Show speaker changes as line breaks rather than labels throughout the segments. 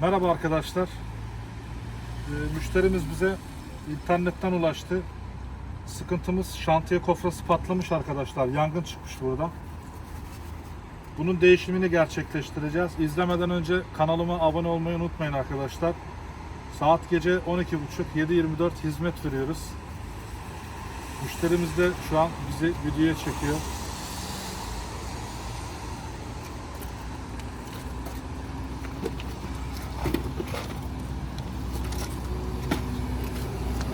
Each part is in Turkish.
Merhaba arkadaşlar. Ee, müşterimiz bize internetten ulaştı. Sıkıntımız şantiye kofrası patlamış arkadaşlar. Yangın çıkmış burada. Bunun değişimini gerçekleştireceğiz. İzlemeden önce kanalıma abone olmayı unutmayın arkadaşlar. Saat gece 12.30 7.24 hizmet veriyoruz. Müşterimiz de şu an bizi videoya çekiyor.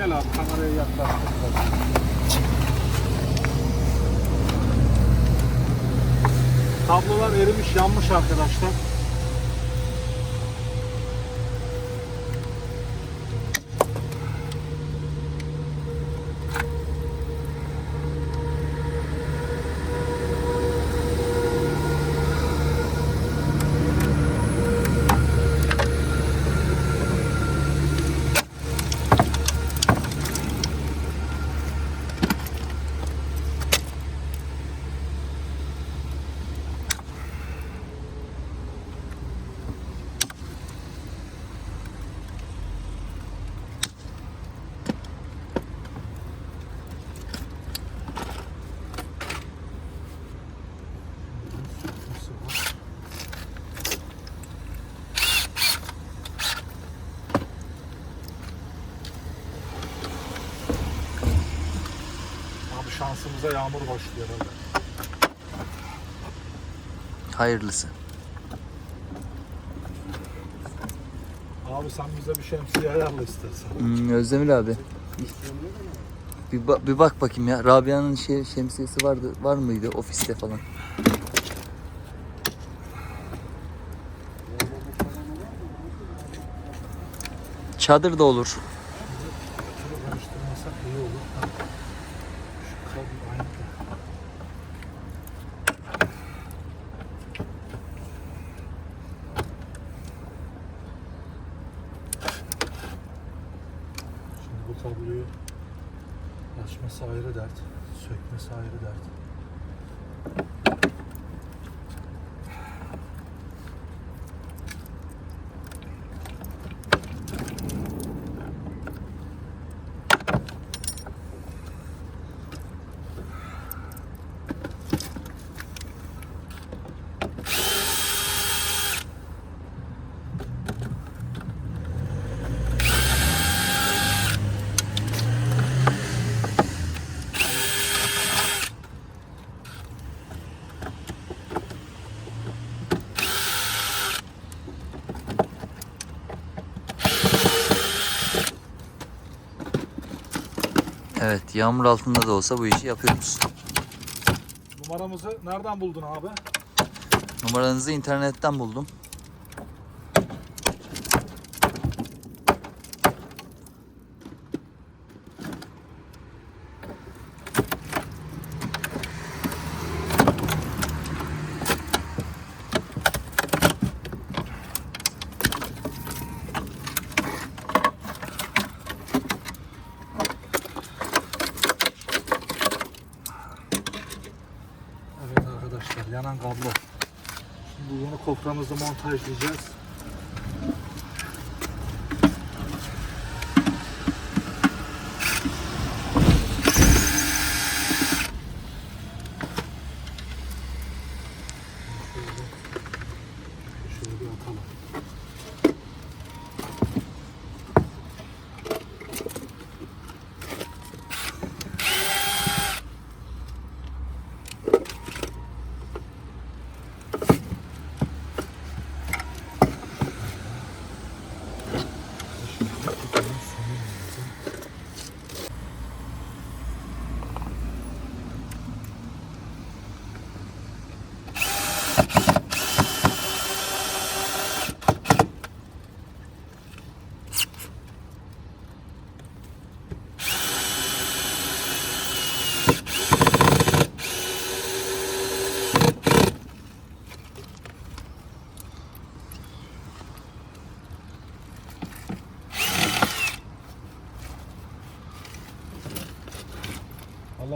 Gel abi kameraya yaklaş. Kablolar erimiş, yanmış arkadaşlar. Abi şansımıza yağmur başlıyor herhalde.
Hayırlısı.
Abi sen bize bir şemsiye ayarla istersen.
Hmm, Özdemir abi. Bir, ba- bir bak bakayım ya. Rabia'nın şey, şemsiyesi vardı var mıydı ofiste falan? Çadır da olur.
Şunu karıştırmasak iyi olur. Ha. Şu kablo aynı da. Şimdi bu kabloyu açması ayrı dert, sökmesi ayrı dert.
Evet yağmur altında da olsa bu işi yapıyoruz.
Numaramızı nereden buldun abi?
Numaranızı internetten buldum.
Evet arkadaşlar yanan kablo. Şimdi bunu koframızı montajlayacağız.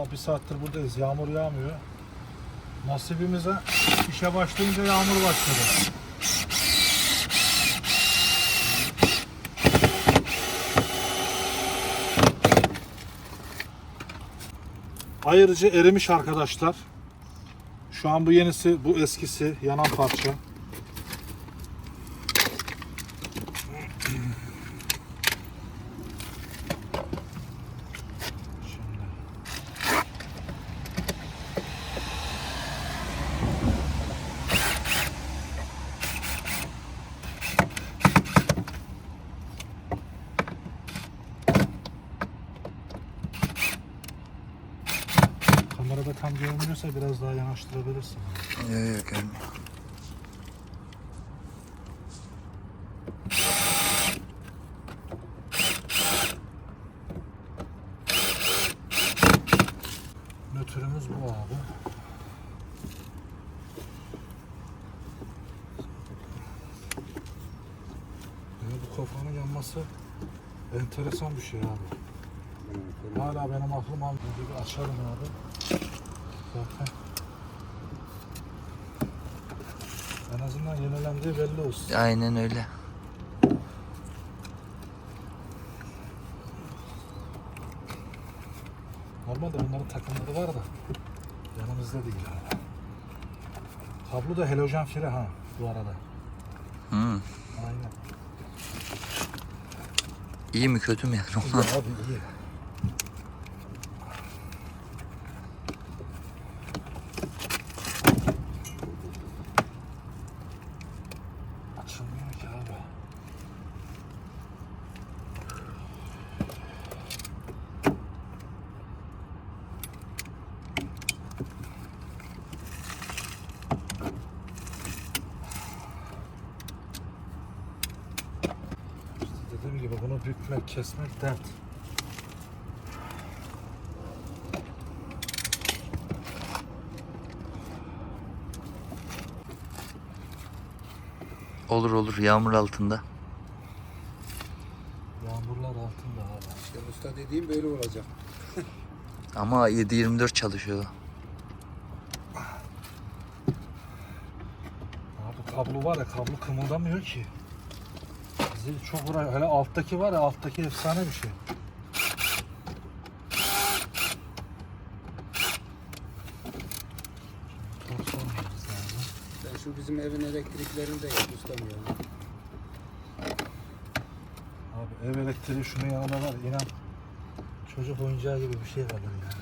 Ama bir saattir buradayız. Yağmur yağmıyor. Nasibimize işe başlayınca yağmur başladı. Ayırıcı erimiş arkadaşlar. Şu an bu yenisi, bu eskisi, yanan parça. Kamerada tam görünmüyorsa biraz daha yanaştırabilirsin.
Yok yok görmüyor.
Nötrümüz bu abi. Yani bu kafanın yanması enteresan bir şey abi. Hala benim aklım almıyor. Bir açalım abi. Zaten. En azından yenilendiği belli olsun.
Aynen öyle.
Normalde bunların takımları var da yanımızda değil abi. Kablo da halojen fire ha bu arada.
Hmm.
Aynen.
İyi mi kötü mü yani?
İyi abi iyi. Açılmıyor ki abi. İşte dediğim gibi bunu bükmek, kesmek dert.
Olur olur yağmur altında.
Yağmurlar altında abi.
İşte usta dediğim böyle olacak.
Ama 7-24 çalışıyor.
Abi kablo var ya kablo kımıldamıyor ki. Bizi çok uğraşıyor. Hele alttaki var ya alttaki efsane bir şey.
Sen şu bizim evin elektriklerini de yap ustam ya.
Abi ev elektriği şunun yanında var inan çocuk oyuncağı gibi bir şey kalır ya.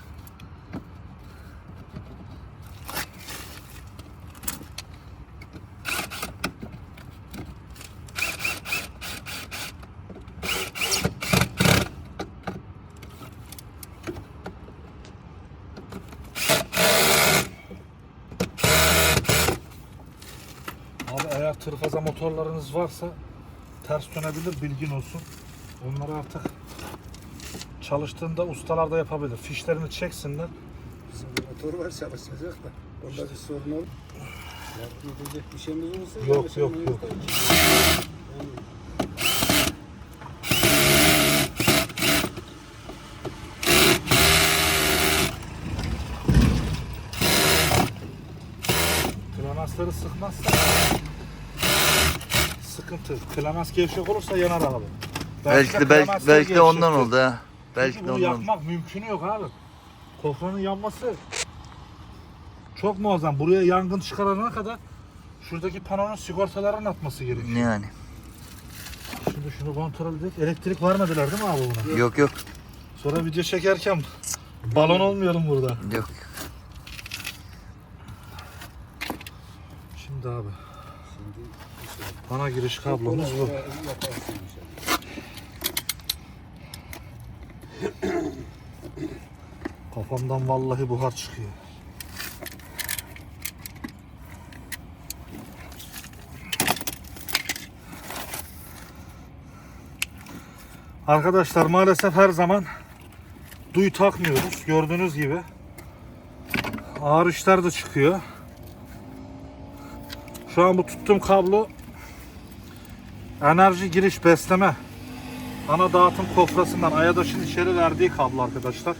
Abi eğer tırfaza motorlarınız varsa ters dönebilir bilgin olsun. Onları artık çalıştığında ustalar da yapabilir. Fişlerini çeksinler.
Bizim bir motor var çalışacak da. Orada bir sorun olur. Yardım edecek bir şeyimiz olursa
Yok, yok, yok. Klanasları sıkmazsa sıkıntı. Klanas gevşek olursa yanar abi.
Belki de belki, belki de ondan oldu ha. Belki
Çünkü
de
bunu
ondan oldu.
yakmak mümkünü yok abi. Kofranın yanması çok muazzam. Buraya yangın çıkarana kadar şuradaki panonun sigortalarının atması gerekiyor.
Yani?
Şimdi şunu kontrol edelim. Elektrik vermediler değil mi abi buna?
Yok yok.
Sonra video çekerken balon olmayalım burada.
Yok.
Şimdi abi. Ana giriş kablomuz bu. Kafamdan vallahi buhar çıkıyor. Arkadaşlar maalesef her zaman duy takmıyoruz. Gördüğünüz gibi. Ağır işler de çıkıyor. Şu an bu tuttuğum kablo enerji giriş besleme ana dağıtım kofrasından Ayadaş'ın içeri verdiği kablo arkadaşlar.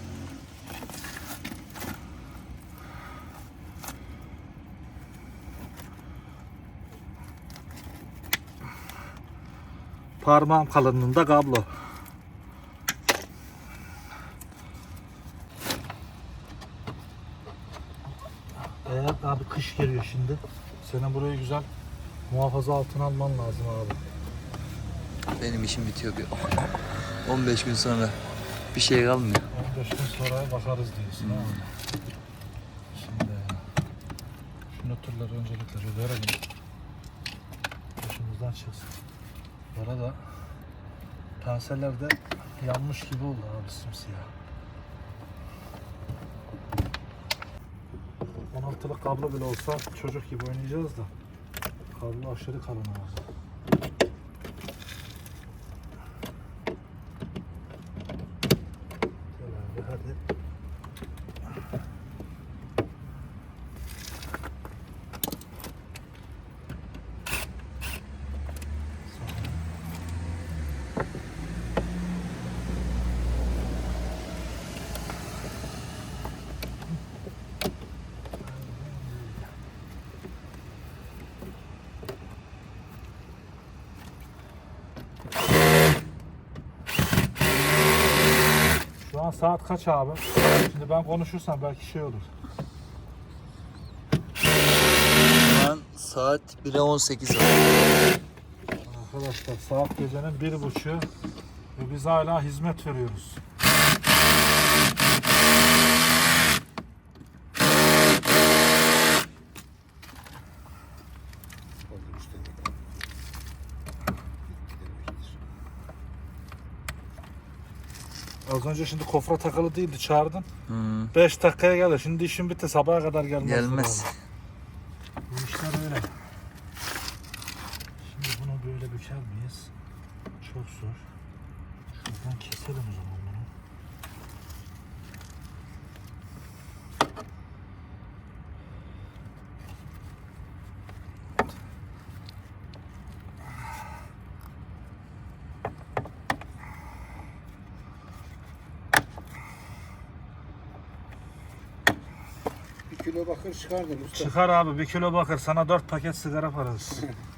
Parmağım kalınlığında kablo. kış geliyor şimdi. Senin burayı güzel muhafaza altına alman lazım abi.
Benim işim bitiyor bir 15 gün sonra. Bir şey kalmıyor.
15 gün sonra bakarız diyorsun ha. Şimdi şu nötrleri öncelikle bir verelim. Başımızdan çıksın. Bu arada penseler de yanmış gibi oldu abi simsiyah. 16'lık kablo bile olsa çocuk gibi oynayacağız da kablo aşırı kalın abi. Gel abi hadi. Şu an saat kaç abi? Şimdi ben konuşursam belki şey olur.
Şu an saat 1'e 18 var.
Arkadaşlar saat gecenin bir buçuğu ve biz hala hizmet veriyoruz.
Oldu işte. Bitti demektir.
Az önce şimdi kofra takılı değildi çağırdın.
Hmm,
5 dakikaya gelir. Şimdi işin bitti sabaha kadar gelmez.
gelmez.
Bu işler öyle. Şimdi bunu böyle büker miyiz? Çok zor. Şuradan keselim o zaman bunu.
Bir kilo bakır çıkardın usta.
Çıkar abi bir kilo bakır sana 4 paket sigara parası.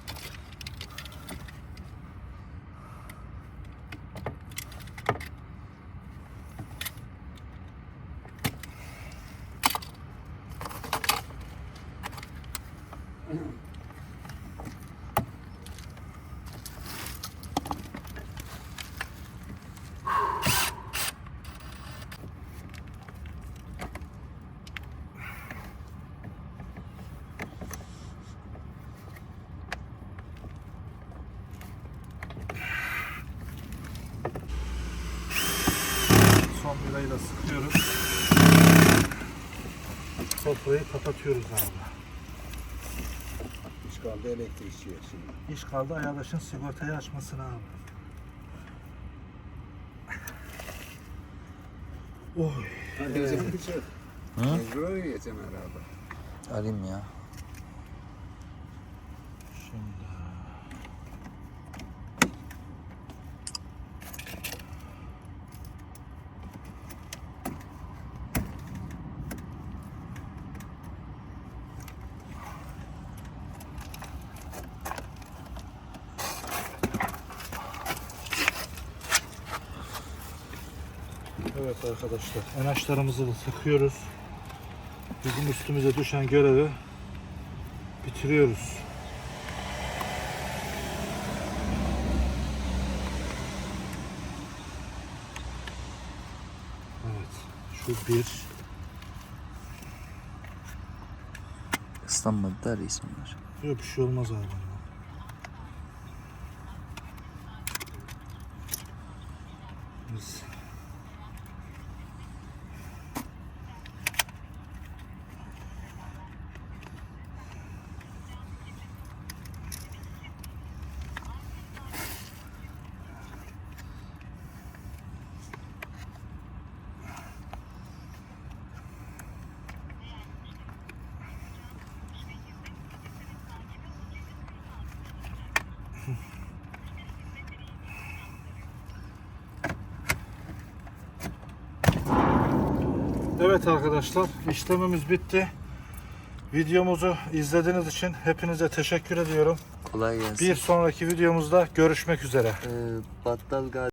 Sofrayı kapatıyoruz abi.
Hiç kaldı elektrikçiye şimdi.
İş kaldı arkadaşın sigortayı açmasına abi. Oy.
Hadi o zaman çık.
Hı?
Mecbur yiyeceğim herhalde.
Arayayım ya.
Şimdi. Evet arkadaşlar, enaçlarımızı da takıyoruz. Bizim üstümüze düşen görevi bitiriyoruz. Evet. Şu bir.
Islanmadı da reis bunlar.
Yok bir şey olmaz abi. Biz Evet arkadaşlar işlemimiz bitti. Videomuzu izlediğiniz için hepinize teşekkür ediyorum.
Kolay gelsin.
Bir sonraki videomuzda görüşmek üzere.
Ee, Battal